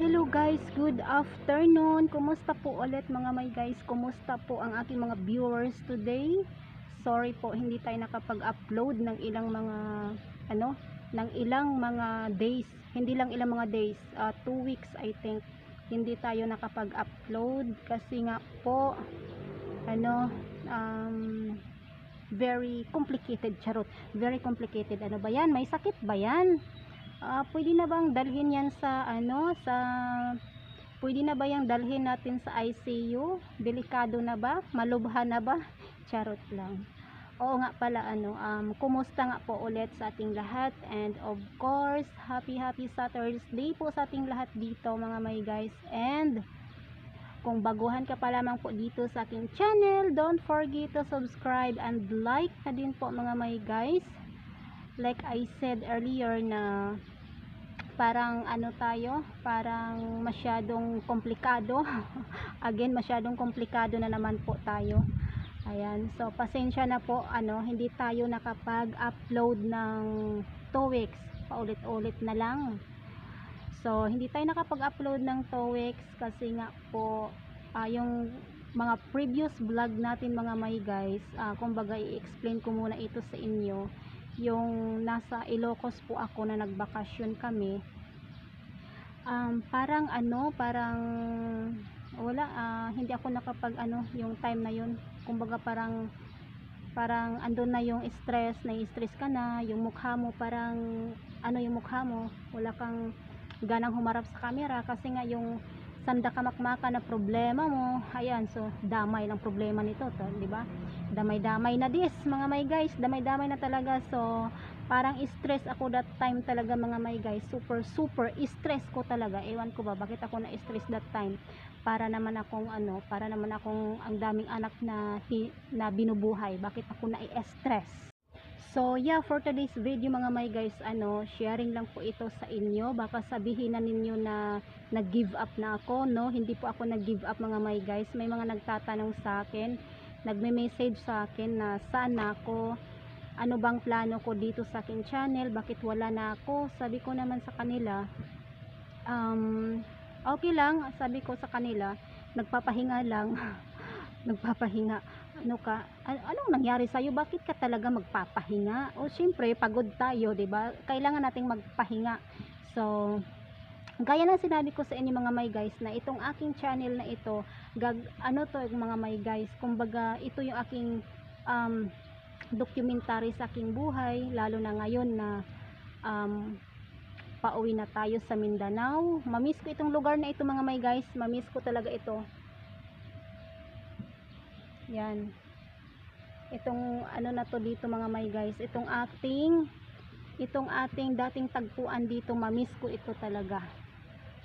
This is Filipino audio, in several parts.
Hello guys, good afternoon. Kumusta po ulit mga may guys? Kumusta po ang aking mga viewers today? Sorry po, hindi tayo nakapag-upload ng ilang mga ano, ng ilang mga days. Hindi lang ilang mga days, uh, two weeks I think. Hindi tayo nakapag-upload kasi nga po ano, um, very complicated charot. Very complicated. Ano ba 'yan? May sakit ba 'yan? Ah, pwede na bang dalhin yan sa ano sa pwede na ba yang dalhin natin sa ICU delikado na ba? Malubha na ba? Charot lang. Oo nga pala ano um, kumusta nga po ulit sa ating lahat? And of course happy happy Saturday po sa ating lahat dito mga may guys. And kung baguhan ka pa lamang po dito sa aking channel don't forget to subscribe and like na din po mga may guys. Like I said earlier na parang ano tayo, parang masyadong komplikado. Again, masyadong komplikado na naman po tayo. Ayan, so pasensya na po, ano, hindi tayo nakapag-upload ng 2 weeks, paulit-ulit na lang. So, hindi tayo nakapag-upload ng 2 weeks kasi nga po, ah, yung mga previous vlog natin mga may guys, ah, kumbaga i-explain ko muna ito sa inyo yung nasa Ilocos po ako na nagbakasyon kami um, parang ano parang wala ah, hindi ako nakapag ano yung time na yun. Kumbaga parang parang andun na yung stress na stress ka na yung mukha mo parang ano yung mukha mo? Wala kang ganang humarap sa camera. Kasi nga yung sanda kamakmaka na problema mo. Ayan so damay ng problema nito to di ba? Damay-damay na this mga may guys. Damay-damay na talaga. So parang stress ako that time talaga mga may guys. Super super stress ko talaga. Ewan ko ba bakit ako na stress that time? Para naman akong ano para naman akong ang daming anak na na binubuhay. Bakit ako na stress So yeah, for today's video mga may guys, ano, sharing lang po ito sa inyo. Baka sabihin na ninyo na nag-give up na ako, no? Hindi po ako nag-give up mga may guys. May mga nagtatanong sa akin, nagme-message sa akin na saan na ako, ano bang plano ko dito sa aking channel, bakit wala na ako. Sabi ko naman sa kanila, um, okay lang, sabi ko sa kanila, nagpapahinga lang. nagpapahinga ano ka? An- anong nangyari sa iyo bakit ka talaga magpapahinga? O syempre pagod tayo 'di ba? Kailangan nating magpahinga. So gaya ng sinabi ko sa inyo mga may guys na itong aking channel na ito gag ano to mga may guys kumbaga ito yung aking um, documentary sa aking buhay lalo na ngayon na um, pauwi na tayo sa Mindanao. Mamiss ko itong lugar na ito mga may guys. Mamiss ko talaga ito yan. Itong ano na to dito mga may guys itong ating itong ating dating tagpuan dito mamiss ko ito talaga.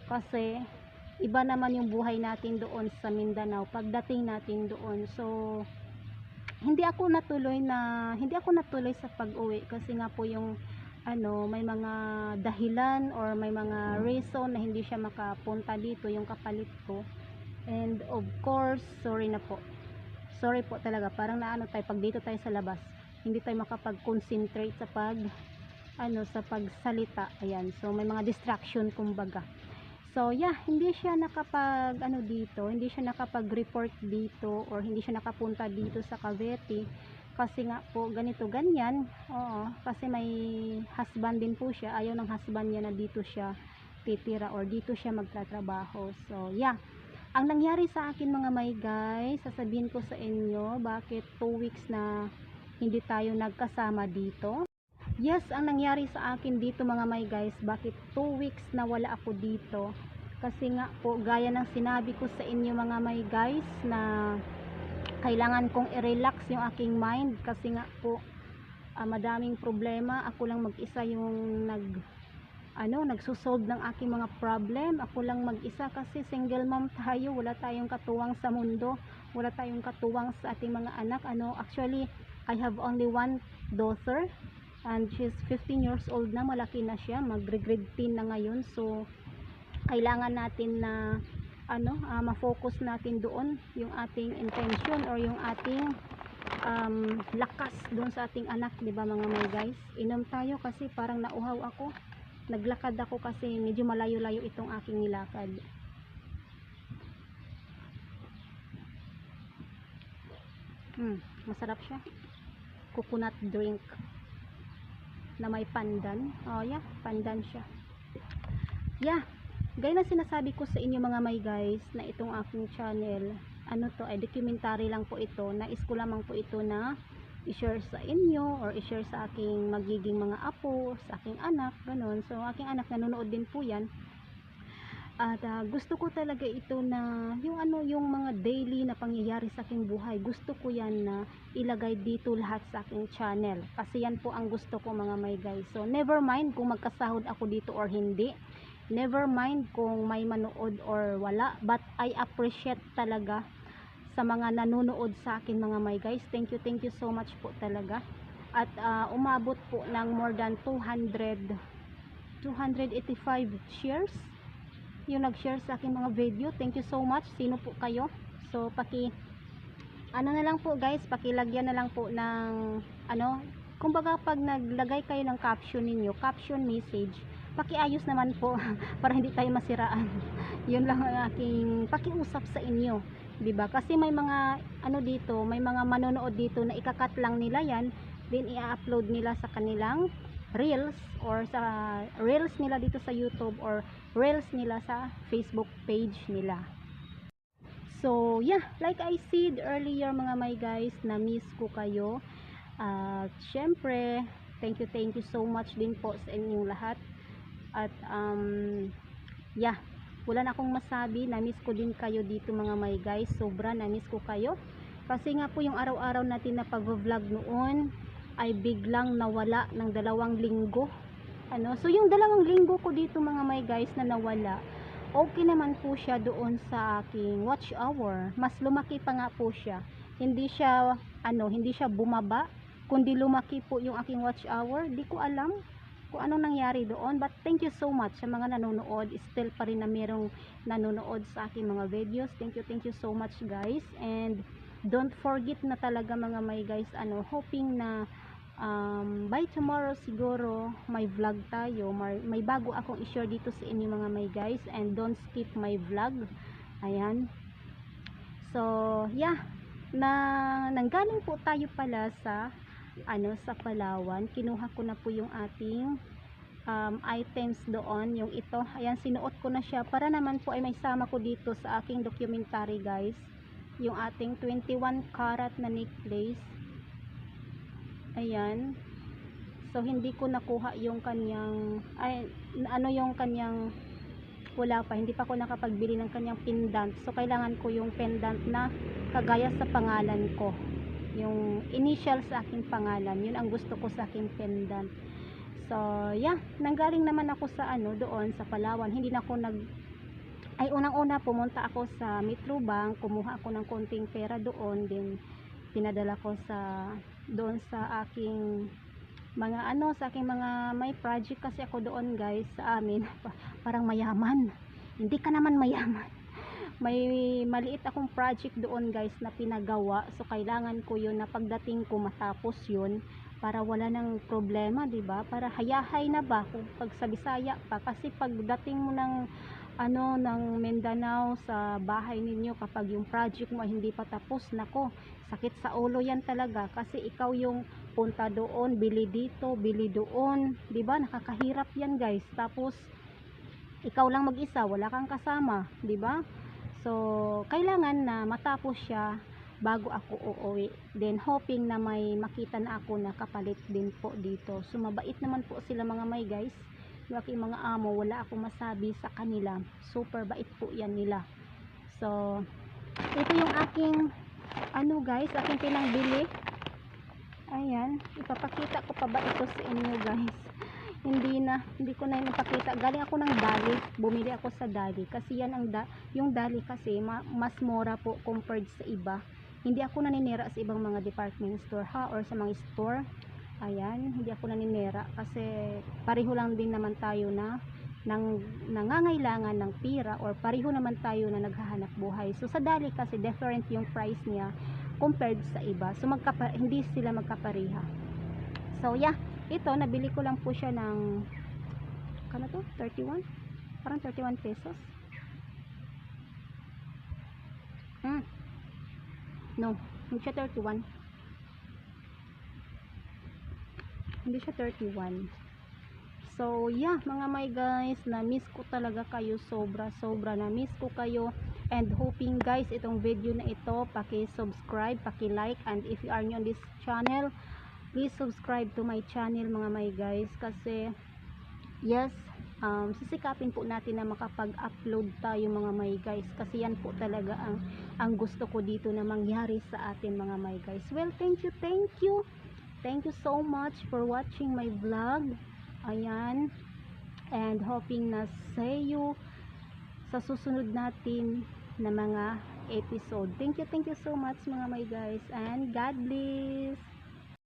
Kasi iba naman yung buhay natin doon sa Mindanao pagdating natin doon. So hindi ako natuloy na hindi ako natuloy sa pag-uwi kasi nga po yung ano may mga dahilan or may mga reason na hindi siya makapunta dito yung kapalit ko. And of course sorry na po sorry po talaga parang naano tayo pag dito tayo sa labas hindi tayo makapag-concentrate sa pag ano sa pagsalita. Ayan so may mga distraction kumbaga. So yeah hindi siya nakapag ano dito hindi siya nakapag-report dito or hindi siya nakapunta dito sa Cavite. Kasi nga po ganito ganyan. Oo kasi may husband din po siya ayaw ng husband niya na dito siya titira or dito siya magtatrabaho. So yeah ang nangyari sa akin mga may guys, sasabihin ko sa inyo bakit 2 weeks na hindi tayo nagkasama dito. Yes, ang nangyari sa akin dito mga may guys, bakit 2 weeks na wala ako dito. Kasi nga po, gaya ng sinabi ko sa inyo mga may guys na kailangan kong i-relax yung aking mind kasi nga po ah, madaming problema. Ako lang mag-isa yung nag ano, nagsusolve ng aking mga problem. Ako lang mag-isa kasi single mom tayo, wala tayong katuwang sa mundo, wala tayong katuwang sa ating mga anak. Ano, actually, I have only one daughter and she's 15 years old na, malaki na siya, mag-grade 10 na ngayon. So, kailangan natin na ano, ah, ma-focus natin doon yung ating intention or yung ating um, lakas doon sa ating anak, 'di ba mga may guys? Inom tayo kasi parang nauhaw ako naglakad ako kasi medyo malayo-layo itong aking nilakad. Hmm, masarap siya. Coconut drink na may pandan. Oh, yeah, pandan siya. Yeah, gaya na sinasabi ko sa inyo mga may guys na itong aking channel, ano to, ay documentary lang po ito. Nais ko lamang po ito na i-share sa inyo or i-share sa aking magiging mga apo, sa aking anak, ganun. So, aking anak nanonood din po yan. At ah, gusto ko talaga ito na yung ano yung mga daily na pangyayari sa aking buhay. Gusto ko yan na ilagay dito lahat sa aking channel. Kasi yan po ang gusto ko mga may guys. So never mind kung magkasahod ako dito or hindi. Never mind kung may manood or wala. But I appreciate talaga sa mga nanonood sa akin mga may guys. Thank you, thank you so much po talaga. At ah, umabot po ng more than 200 285 shares yung nag-share sa akin mga video. Thank you so much. Sino po kayo? So, paki ano na lang po guys, pakilagyan na lang po ng ano, kumbaga pag naglagay kayo ng caption ninyo, caption message, pakiayos naman po para hindi tayo masiraan. Yun lang ang aking pakiusap sa inyo. 'Di ba? Kasi may mga ano dito, may mga manonood dito na ikakat lang nila 'yan, then i-upload nila sa kanilang reels or sa reels nila dito sa YouTube or reels nila sa Facebook page nila. So, yeah, like I said earlier mga my guys, na miss ko kayo. At syempre, thank you, thank you so much din po sa inyong lahat. At um yeah, wala na akong masabi, na miss ko din kayo dito mga my guys. Sobra na miss ko kayo. Kasi nga po yung araw-araw natin na pag-vlog noon ay biglang nawala ng dalawang linggo. Ano? So yung dalawang linggo ko dito mga my guys na nawala, okay naman po siya doon sa aking watch hour. Mas lumaki pa nga po siya. Hindi siya ano, hindi siya bumaba, kundi lumaki po yung aking watch hour. Di ko alam kung anong nangyari doon. But thank you so much sa mga nanonood. Still pa rin na merong nanonood sa aking mga videos. Thank you, thank you so much guys. And don't forget na talaga mga my guys, ano, hoping na um, by tomorrow siguro may vlog tayo may, may bago akong i-share dito sa inyo mga my guys and don't skip my vlog ayan so yeah na nanggaling po tayo pala sa ano sa Palawan. Kinuha ko na po yung ating um, items doon yung ito. Ayan sinuot ko na siya para naman po ay may sama ko dito sa aking documentary guys. Yung ating 21 karat na necklace. Ayan. So hindi ko nakuha yung kanyang ay ano yung kanyang wala pa. Hindi pa ako nakapagbili ng kanyang pendant. So kailangan ko yung pendant na kagaya sa pangalan ko yung initial sa aking pangalan yun ang gusto ko sa aking pendant. So yeah nanggaling naman ako sa ano doon sa Palawan. Hindi na ako nag ay unang-una pumunta ako sa Metro Bank kumuha ako ng konting pera doon din pinadala ko sa doon sa aking mga ano sa aking mga may project kasi ako doon guys sa amin. Parang mayaman. Hindi ka naman mayaman may maliit akong project doon guys na pinagawa. So kailangan ko yun na pagdating ko matapos yun para wala ng problema ba? Para hayahay na ba kung pag sa Bisaya pa? Kasi pagdating mo ng ano ng Mindanao sa bahay ninyo kapag yung project mo hindi pa tapos nako sakit sa ulo yan talaga. Kasi ikaw yung punta doon bili dito bili doon 'di ba? Nakakahirap yan guys. Tapos ikaw lang mag-isa wala kang kasama 'di ba so kailangan na matapos siya bago ako uuwi. Then hoping na may makita na ako na kapalit din po dito. So mabait naman po sila mga may guys. Yung mga amo wala akong masabi sa kanila. Super bait po yan nila. So ito yung aking ano guys aking pinangbili. Ayan ipapakita ko pa ba ito sa inyo guys hindi na hindi ko na ipakita galing ako ng dali. Bumili ako sa dali kasi yan ang da, yung dali kasi ma, mas mura po compared sa iba. Hindi ako naninira sa ibang mga department store ha or sa mga store. Ayan hindi ako naninira kasi pareho lang din naman tayo na nang nangangailangan ng pira or pareho naman tayo na naghahanap buhay. So sa dali kasi different yung price niya compared sa iba. So magkapa, hindi sila magkapareha. So yeah ito nabili ko lang po siya ng magkano to? 31? Parang 31 pesos. Hmm. No, hindi siya 31. Hindi siya 31. So, yeah, mga my guys, na-miss ko talaga kayo sobra, sobra na-miss ko kayo and hoping guys, itong video na ito, paki-subscribe, paki-like and if you are new on this channel, please subscribe to my channel mga my guys kasi yes, um, sisikapin po natin na makapag-upload tayo mga my guys kasi yan po talaga ang, ang gusto ko dito na mangyari sa atin mga my guys. Well, thank you, thank you. Thank you so much for watching my vlog. Ayan. And hoping na see you sa susunod natin na mga episode. Thank you, thank you so much mga my guys. And God bless.